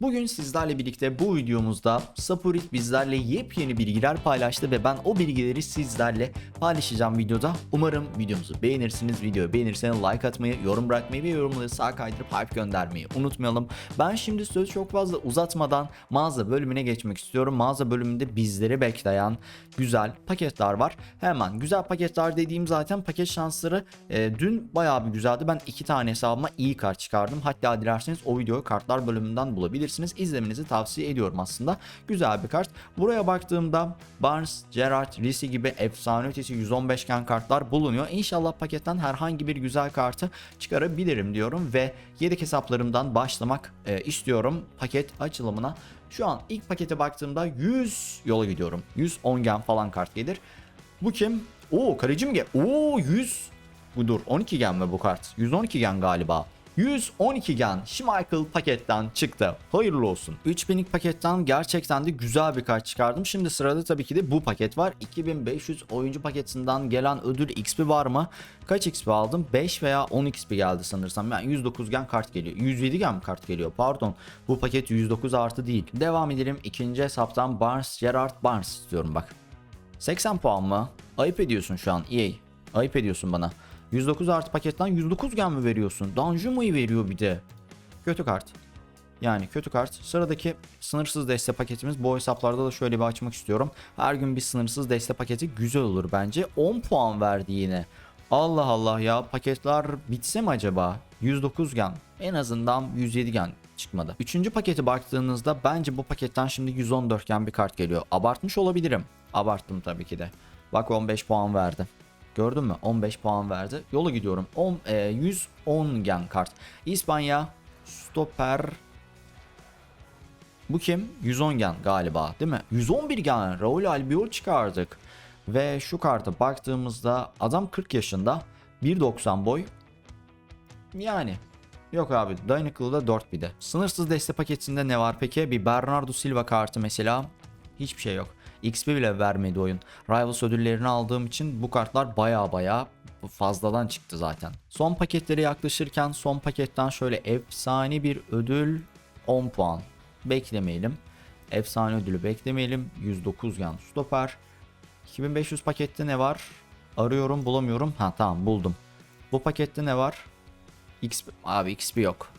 Bugün sizlerle birlikte bu videomuzda Sapurit bizlerle yepyeni bilgiler paylaştı ve ben o bilgileri sizlerle paylaşacağım videoda. Umarım videomuzu beğenirsiniz. Videoyu beğenirseniz like atmayı, yorum bırakmayı ve yorumları sağ kaydırıp hype göndermeyi unutmayalım. Ben şimdi sözü çok fazla uzatmadan mağaza bölümüne geçmek istiyorum. Mağaza bölümünde bizleri bekleyen güzel paketler var. Hemen güzel paketler dediğim zaten paket şansları e, dün bayağı bir güzeldi. Ben iki tane hesabıma iyi kart çıkardım. Hatta dilerseniz o videoyu kartlar bölümünden bulabilirsiniz. İzlemenizi tavsiye ediyorum aslında. Güzel bir kart. Buraya baktığımda Barnes, Gerrard, Risi gibi efsane ötesi 115 gen kartlar bulunuyor. İnşallah paketten herhangi bir güzel kartı çıkarabilirim diyorum ve yedek hesaplarımdan başlamak e, istiyorum paket açılımına. Şu an ilk pakete baktığımda 100 yola gidiyorum. 110 gen falan kart gelir. Bu kim? Oo kalecim ge. Oo 100. Bu dur 12 gen mi bu kart? 112 gen galiba. 112 gen Schmeichel paketten çıktı. Hayırlı olsun. 3000'lik paketten gerçekten de güzel bir kart çıkardım. Şimdi sırada tabii ki de bu paket var. 2500 oyuncu paketinden gelen ödül XP var mı? Kaç XP aldım? 5 veya 10 XP geldi sanırsam. Yani 109 gen kart geliyor. 107 gen kart geliyor pardon. Bu paket 109 artı değil. Devam edelim. İkinci hesaptan Barnes, Gerard Barnes istiyorum bak. 80 puan mı? Ayıp ediyorsun şu an EA. Ayıp ediyorsun bana. 109 artı paketten 109 gen mi veriyorsun? Danjuma'yı veriyor bir de. Kötü kart. Yani kötü kart. Sıradaki sınırsız deste paketimiz bu hesaplarda da şöyle bir açmak istiyorum. Her gün bir sınırsız deste paketi güzel olur bence. 10 puan verdi yine. Allah Allah ya paketler bitse mi acaba? 109 gen. En azından 107 gen çıkmadı. Üçüncü paketi baktığınızda bence bu paketten şimdi 114 gen bir kart geliyor. Abartmış olabilirim. Abarttım tabii ki de. Bak 15 puan verdi. Gördün mü? 15 puan verdi. Yola gidiyorum. 10, e, 110 gen kart. İspanya stoper bu kim? 110 gen galiba değil mi? 111 gen Raul Albiol çıkardık. Ve şu karta baktığımızda adam 40 yaşında. 1.90 boy. Yani Yok abi Dayanıklı'da 4 bir de. Sınırsız deste paketinde ne var peki? Bir Bernardo Silva kartı mesela. Hiçbir şey yok. XP bile vermedi oyun. Rivals ödüllerini aldığım için bu kartlar baya baya fazladan çıktı zaten. Son paketlere yaklaşırken son paketten şöyle efsane bir ödül 10 puan. Beklemeyelim. Efsane ödülü beklemeyelim. 109 yan stoper. 2500 pakette ne var? Arıyorum bulamıyorum. Ha tamam buldum. Bu pakette ne var? XP abi XP yok.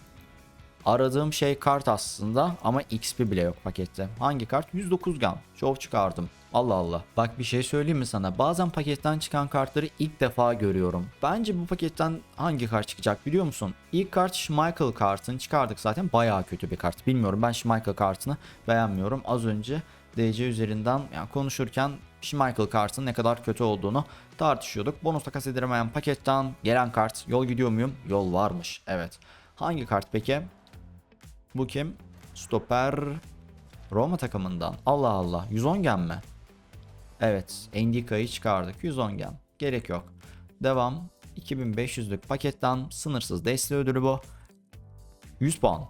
Aradığım şey kart aslında ama XP bile yok pakette. Hangi kart? 109 gram. Şov çıkardım. Allah Allah. Bak bir şey söyleyeyim mi sana? Bazen paketten çıkan kartları ilk defa görüyorum. Bence bu paketten hangi kart çıkacak biliyor musun? İlk kart Schmeichel kartını çıkardık zaten. Bayağı kötü bir kart. Bilmiyorum ben Schmeichel kartını beğenmiyorum. Az önce DC üzerinden yani konuşurken Schmeichel kartının ne kadar kötü olduğunu tartışıyorduk. Bonus takas edilemeyen paketten gelen kart. Yol gidiyor muyum? Yol varmış. Evet. Hangi kart peki? Bu kim? Stoper Roma takımından. Allah Allah. 110 gen mi? Evet. Endika'yı çıkardık. 110 gen. Gerek yok. Devam. 2500'lük paketten sınırsız deste ödülü bu. 100 puan.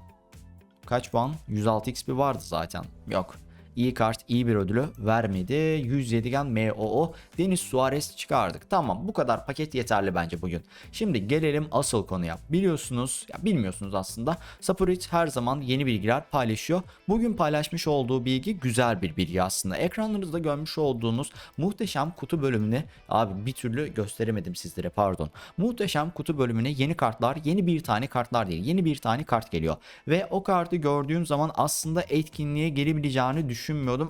Kaç puan? 106 XP vardı zaten. Yok. İyi kart iyi bir ödülü vermedi. 107 gen MOO Deniz Suarez çıkardık. Tamam bu kadar paket yeterli bence bugün. Şimdi gelelim asıl konuya. Biliyorsunuz ya bilmiyorsunuz aslında. Sapurit her zaman yeni bilgiler paylaşıyor. Bugün paylaşmış olduğu bilgi güzel bir bilgi aslında. Ekranlarınızda görmüş olduğunuz muhteşem kutu bölümünü abi bir türlü gösteremedim sizlere pardon. Muhteşem kutu bölümüne yeni kartlar yeni bir tane kartlar değil yeni bir tane kart geliyor. Ve o kartı gördüğüm zaman aslında etkinliğe gelebileceğini düşünmüyorum.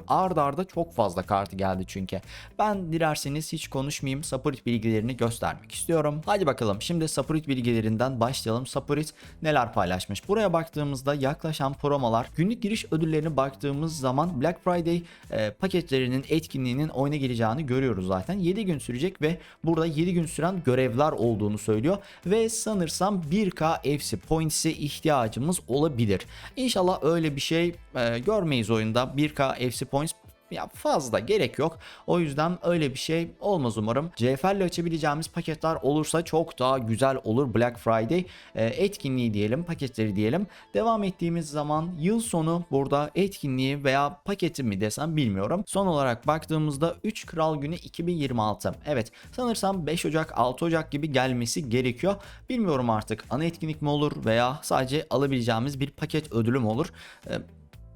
Ard arda çok fazla kartı geldi çünkü. Ben dilerseniz hiç konuşmayayım. Sapurit bilgilerini göstermek istiyorum. Hadi bakalım şimdi Sapurit bilgilerinden başlayalım. Sapurit neler paylaşmış? Buraya baktığımızda yaklaşan promolar, günlük giriş ödüllerine baktığımız zaman Black Friday e, paketlerinin etkinliğinin oyuna geleceğini görüyoruz zaten. 7 gün sürecek ve burada 7 gün süren görevler olduğunu söylüyor ve sanırsam 1k FC Points'e ihtiyacımız olabilir. İnşallah öyle bir şey e, görmeyiz oyunda. 1k FC Points ya fazla gerek yok. O yüzden öyle bir şey olmaz umarım. CFL ile açabileceğimiz paketler olursa çok daha güzel olur Black Friday e, etkinliği diyelim, paketleri diyelim. Devam ettiğimiz zaman yıl sonu burada etkinliği veya paketi mi desem bilmiyorum. Son olarak baktığımızda 3 Kral Günü 2026. Evet sanırsam 5 Ocak 6 Ocak gibi gelmesi gerekiyor. Bilmiyorum artık ana etkinlik mi olur veya sadece alabileceğimiz bir paket ödülü mü olur. E,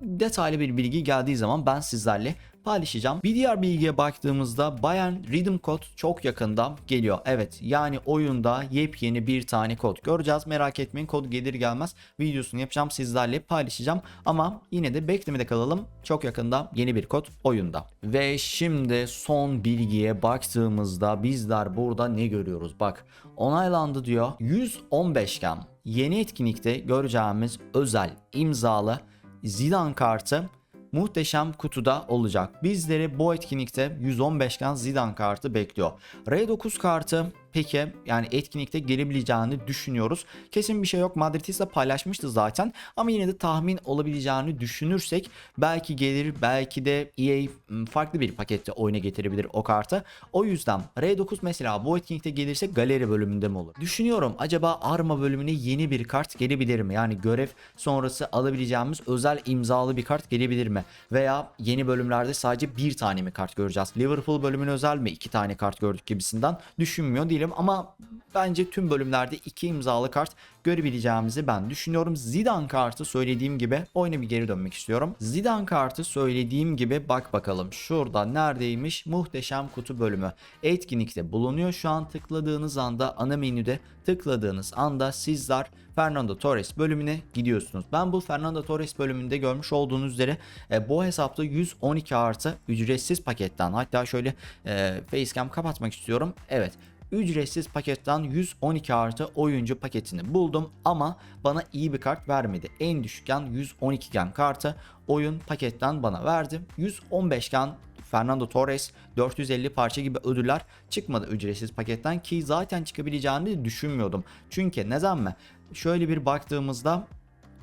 detaylı bir bilgi geldiği zaman ben sizlerle paylaşacağım. Bir diğer bilgiye baktığımızda Bayern Rhythm Code çok yakında geliyor. Evet yani oyunda yepyeni bir tane kod göreceğiz. Merak etmeyin kod gelir gelmez videosunu yapacağım sizlerle paylaşacağım. Ama yine de beklemede kalalım. Çok yakında yeni bir kod oyunda. Ve şimdi son bilgiye baktığımızda bizler burada ne görüyoruz? Bak onaylandı diyor. 115 gem yeni etkinlikte göreceğimiz özel imzalı Zidane kartı muhteşem kutuda olacak. Bizleri bu etkinlikte 115 kan Zidane kartı bekliyor. R9 kartı peki yani etkinlikte gelebileceğini düşünüyoruz. Kesin bir şey yok. Madridis'le paylaşmıştı zaten ama yine de tahmin olabileceğini düşünürsek belki gelir belki de EA farklı bir pakette oyuna getirebilir o kartı. O yüzden R9 mesela bu etkinlikte gelirse galeri bölümünde mi olur? Düşünüyorum acaba Arma bölümüne yeni bir kart gelebilir mi? Yani görev sonrası alabileceğimiz özel imzalı bir kart gelebilir mi? Veya yeni bölümlerde sadece bir tane mi kart göreceğiz? Liverpool bölümüne özel mi iki tane kart gördük gibisinden düşünmüyor değilim ama bence tüm bölümlerde iki imzalı kart görebileceğimizi ben düşünüyorum. Zidane kartı söylediğim gibi oyuna bir geri dönmek istiyorum. Zidane kartı söylediğim gibi bak bakalım şurada neredeymiş muhteşem kutu bölümü. Etkinlikte bulunuyor şu an tıkladığınız anda ana menüde tıkladığınız anda sizler Fernando Torres bölümüne gidiyorsunuz. Ben bu Fernando Torres bölümünde görmüş olduğunuz üzere e, bu hesapta 112 artı ücretsiz paketten hatta şöyle e, facecam kapatmak istiyorum. Evet ücretsiz paketten 112 artı oyuncu paketini buldum ama bana iyi bir kart vermedi. En düşükken 112 gen kartı oyun paketten bana verdi. 115 gen Fernando Torres 450 parça gibi ödüller çıkmadı ücretsiz paketten ki zaten çıkabileceğini düşünmüyordum. Çünkü neden mi? Şöyle bir baktığımızda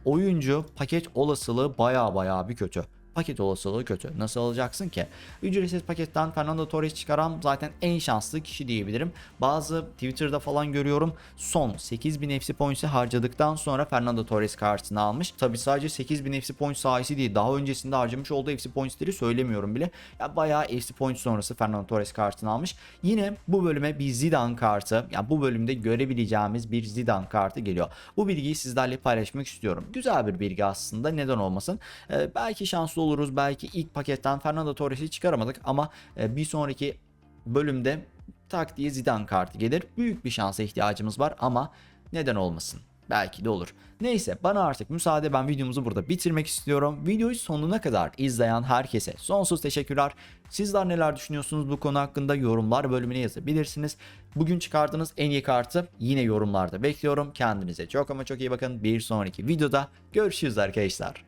oyuncu paket olasılığı baya baya bir kötü paket olasılığı kötü. Nasıl alacaksın ki? Ücretsiz paketten Fernando Torres çıkaran zaten en şanslı kişi diyebilirim. Bazı Twitter'da falan görüyorum son 8000 FC Points'i harcadıktan sonra Fernando Torres kartını almış. Tabi sadece 8000 FC Points sayesi değil. Daha öncesinde harcamış olduğu FC Points'leri söylemiyorum bile. Ya bayağı FC Points sonrası Fernando Torres kartını almış. Yine bu bölüme bir Zidane kartı, ya yani bu bölümde görebileceğimiz bir Zidane kartı geliyor. Bu bilgiyi sizlerle paylaşmak istiyorum. Güzel bir bilgi aslında. Neden olmasın? Ee, belki şanslı oluruz. Belki ilk paketten Fernando Torres'i çıkaramadık ama e, bir sonraki bölümde tak diye Zidane kartı gelir. Büyük bir şansa ihtiyacımız var ama neden olmasın? Belki de olur. Neyse bana artık müsaade ben videomuzu burada bitirmek istiyorum. Videoyu sonuna kadar izleyen herkese sonsuz teşekkürler. Sizler neler düşünüyorsunuz bu konu hakkında yorumlar bölümüne yazabilirsiniz. Bugün çıkardığınız en iyi kartı yine yorumlarda bekliyorum. Kendinize çok ama çok iyi bakın. Bir sonraki videoda görüşürüz arkadaşlar.